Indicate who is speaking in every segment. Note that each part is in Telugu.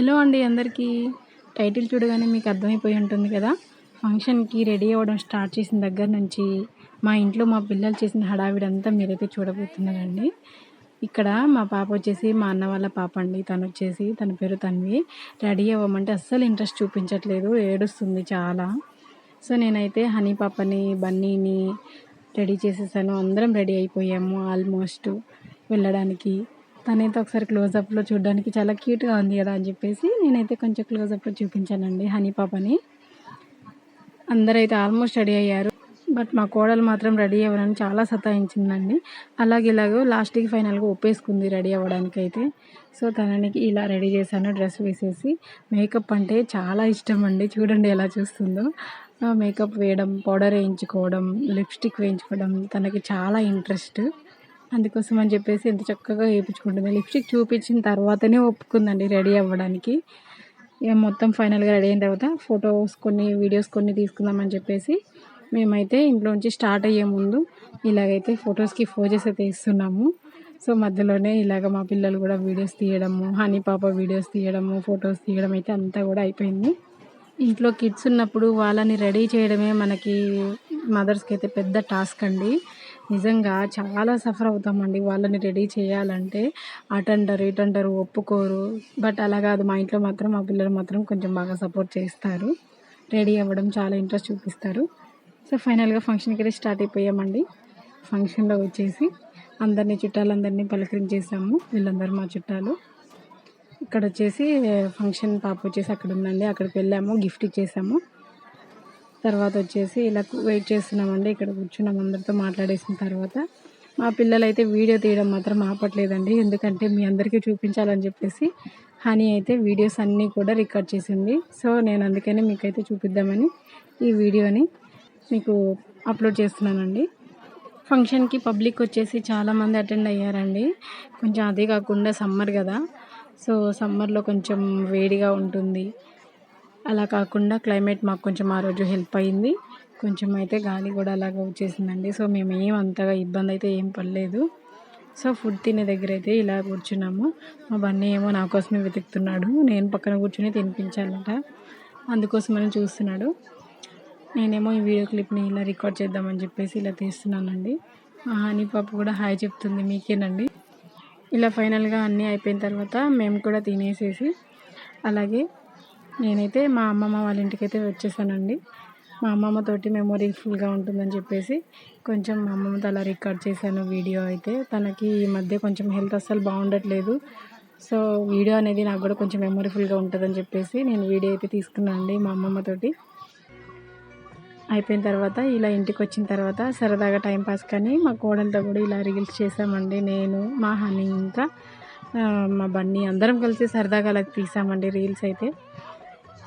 Speaker 1: హలో అండి అందరికీ. టైటిల్ చూడగానే మీకు అర్థమైపోయి ఉంటుంది కదా. ఫంక్షన్కి రెడీ అవ్వడం స్టార్ట్ చేసిన దగ్గర నుంచి మా ఇంట్లో మా పిల్లలు చేసిన హడావిడంతా మీరైతే చూడబోతున్నారండి. ఇక్కడ మా పాప వచ్చేసి మా అన్న వాళ్ళ పాప అండి. తను వచ్చేసి తన పేరు తన్వి. రెడీ అవ్వమంటే అస్సలు ఇంట్రెస్ట్ చూపించట్లేదు. ఏడుస్తుంది చాలా. సో నేనైతే హనీ పాపని బన్నీని రెడీ చేసేసాను. అందరం రెడీ అయిపోయాము ఆల్మోస్ట్ వెళ్ళడానికి. తనైతే ఒకసారి క్లోజప్లో చూడడానికి చాలా క్యూట్గా ఉంది కదా అని చెప్పేసి నేనైతే కొంచెం క్లోజప్లో చూపించానండి హనీ పాపని. అందరైతే ఆల్మోస్ట్ రెడీ అయ్యారు. బట్ మా కోడలు మాత్రం రెడీ అవ్వడానికి చాలా సతాయించిందండి. అలాగే ఇలాగో లాస్ట్కి ఫైనల్గా ఒప్పేసుకుంది రెడీ అవ్వడానికి అయితే సో తననికి ఇలా రెడీ చేశాను డ్రెస్ వేసేసి. మేకప్ అంటే చాలా ఇష్టం అండి. చూడండి ఎలా చూస్తుందో. మేకప్ వేయడం పౌడర్ వేయించుకోవడం లిప్స్టిక్ వేయించుకోవడం తనకి చాలా ఇంట్రెస్ట్ అందుకోసం అని చెప్పేసి ఎంత చక్కగా వేయించుకుంటుంది. లిప్స్టిక్ చూపించిన తర్వాతనే ఒప్పుకుందండి రెడీ అవ్వడానికి. ఇక మొత్తం ఫైనల్గా రెడీ అయిన తర్వాత ఫొటోస్ కొన్ని వీడియోస్ కొన్ని తీసుకుందామని చెప్పేసి మేమైతే ఇంట్లోంచి స్టార్ట్ అయ్యే ముందు ఇలాగైతే ఫొటోస్కి ఫోజెస్ అయితే ఇస్తున్నాము. సో మధ్యలోనే ఇలాగ మా పిల్లలు కూడా వీడియోస్ తీయడము హనీ పాప వీడియోస్ తీయడము ఫొటోస్ తీయడం అయితే అంతా కూడా అయిపోయింది. ఇంట్లో కిడ్స్ ఉన్నప్పుడు వాళ్ళని రెడీ చేయడమే మనకి మదర్స్కి అయితే పెద్ద టాస్క్ అండి. నిజంగా చాలా సఫర్ అవుతామండి వాళ్ళని రెడీ చేయాలంటే. అటెండరు ఇటెండరు ఒప్పుకోరు. బట్ అలా కాదు మా ఇంట్లో మాత్రం మా పిల్లలు మాత్రం కొంచెం బాగా సపోర్ట్ చేస్తారు. రెడీ అవ్వడం చాలా ఇంట్రెస్ట్ చూపిస్తారు. సో ఫైనల్గా ఫంక్షన్కి అయితే స్టార్ట్ అయిపోయామండి. ఫంక్షన్లో వచ్చేసి అందరినీ చుట్టాలందరినీ పలకరించేసాము. వీళ్ళందరూ మా చుట్టాలు. ఇక్కడ వచ్చేసి ఫంక్షన్ పాప వచ్చేసి అక్కడ ఉందండి. అక్కడికి వెళ్ళాము గిఫ్ట్ ఇచ్చేసాము. తర్వాత వచ్చేసి ఇలా వెయిట్ చేస్తున్నామండి. ఇక్కడ కూర్చున్నాం. అందరితో మాట్లాడేసిన తర్వాత మా పిల్లలు అయితే వీడియో తీయడం మాత్రం ఆపట్లేదండి. ఎందుకంటే మీ అందరికీ చూపించాలని చెప్పేసి హనీ అయితే వీడియోస్ అన్నీ కూడా రికార్డ్ చేసింది. సో నేను అందుకనే మీకైతే చూపిద్దామని ఈ వీడియోని మీకు అప్లోడ్ చేస్తున్నానండి. ఫంక్షన్కి పబ్లిక్ వచ్చేసి చాలామంది అటెండ్ అయ్యారండి. కొంచెం అదే కాకుండా సమ్మర్ కదా. సో సమ్మర్లో కొంచెం వేడిగా ఉంటుంది. అలా కాకుండా క్లైమేట్ మాకు కొంచెం ఆ రోజు హెల్ప్ అయింది. కొంచెం అయితే గాలి కూడా అలాగ వచ్చేసిందండి. సో మేము ఏం అంతగా ఇబ్బంది అయితే ఏం పడలేదు. సో ఫుడ్ తినే దగ్గర అయితే ఇలా కూర్చున్నాము. మా బన్నీ ఏమో నా కోసమే వెతుకుతున్నాడు. నేను పక్కన కూర్చొని తినిపించాలంట. అందుకోసమని చూస్తున్నాడు. నేనేమో ఈ వీడియో క్లిప్ని ఇలా రికార్డ్ చేద్దామని చెప్పేసి ఇలా తీస్తున్నానండి. హనీ పాప కూడా హాయ్ చెప్తుంది మీకేనండి. ఇలా ఫైనల్గా అన్నీ అయిపోయిన తర్వాత మేము కూడా తినేసేసి అలాగే నేనైతే మా అమ్మమ్మ వాళ్ళ ఇంటికి అయితే వచ్చేసానండి. మా అమ్మమ్మతోటి మెమొరీఫుల్గా ఉంటుందని చెప్పేసి కొంచెం మా అమ్మమ్మతో అలా రికార్డ్ చేశాను వీడియో అయితే. తనకి ఈ మధ్య కొంచెం హెల్త్ అస్సలు బాగుండట్లేదు. సో వీడియో అనేది నాకు కూడా కొంచెం మెమొరీఫుల్గా ఉంటుందని చెప్పేసి నేను వీడియో అయితే తీసుకున్నాను అండి మా అమ్మమ్మతోటి అయిపోయిన తర్వాత ఇలా ఇంటికి వచ్చిన తర్వాత సరదాగా టైంపాస్ కానీ మా కోడలతో కూడా ఇలా రీల్స్ చేసామండి నేను మా హనీ ఇంకా మా బన్నీ అందరం కలిసి సరదాగా అలా తీసామండి రీల్స్ అయితే.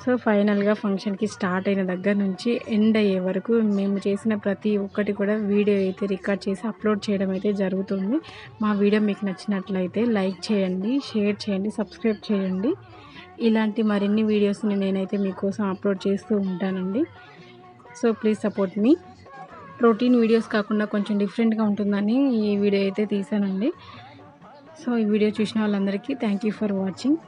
Speaker 1: సో ఫైనల్గా ఫంక్షన్కి స్టార్ట్ అయిన దగ్గర నుంచి ఎండ్ అయ్యే వరకు మేము చేసిన ప్రతి ఒక్కటి కూడా వీడియో అయితే రికార్డ్ చేసి అప్లోడ్ చేయడం అయితే జరుగుతుంది. మా వీడియో మీకు నచ్చినట్లయితే లైక్ చేయండి షేర్ చేయండి సబ్స్క్రైబ్ చేయండి. ఇలాంటి మరిన్ని వీడియోస్ని నేనైతే మీకోసం అప్లోడ్ చేస్తూ ఉంటానండి. So please support me. Protein videos కాకుండా కొంచెం డిఫరెంట్గా ఉంటుందని ఈ వీడియో అయితే తీసానండి. సో ఈ వీడియో చూసిన వాళ్ళందరికీ థ్యాంక్ యూ ఫర్ వాచింగ్.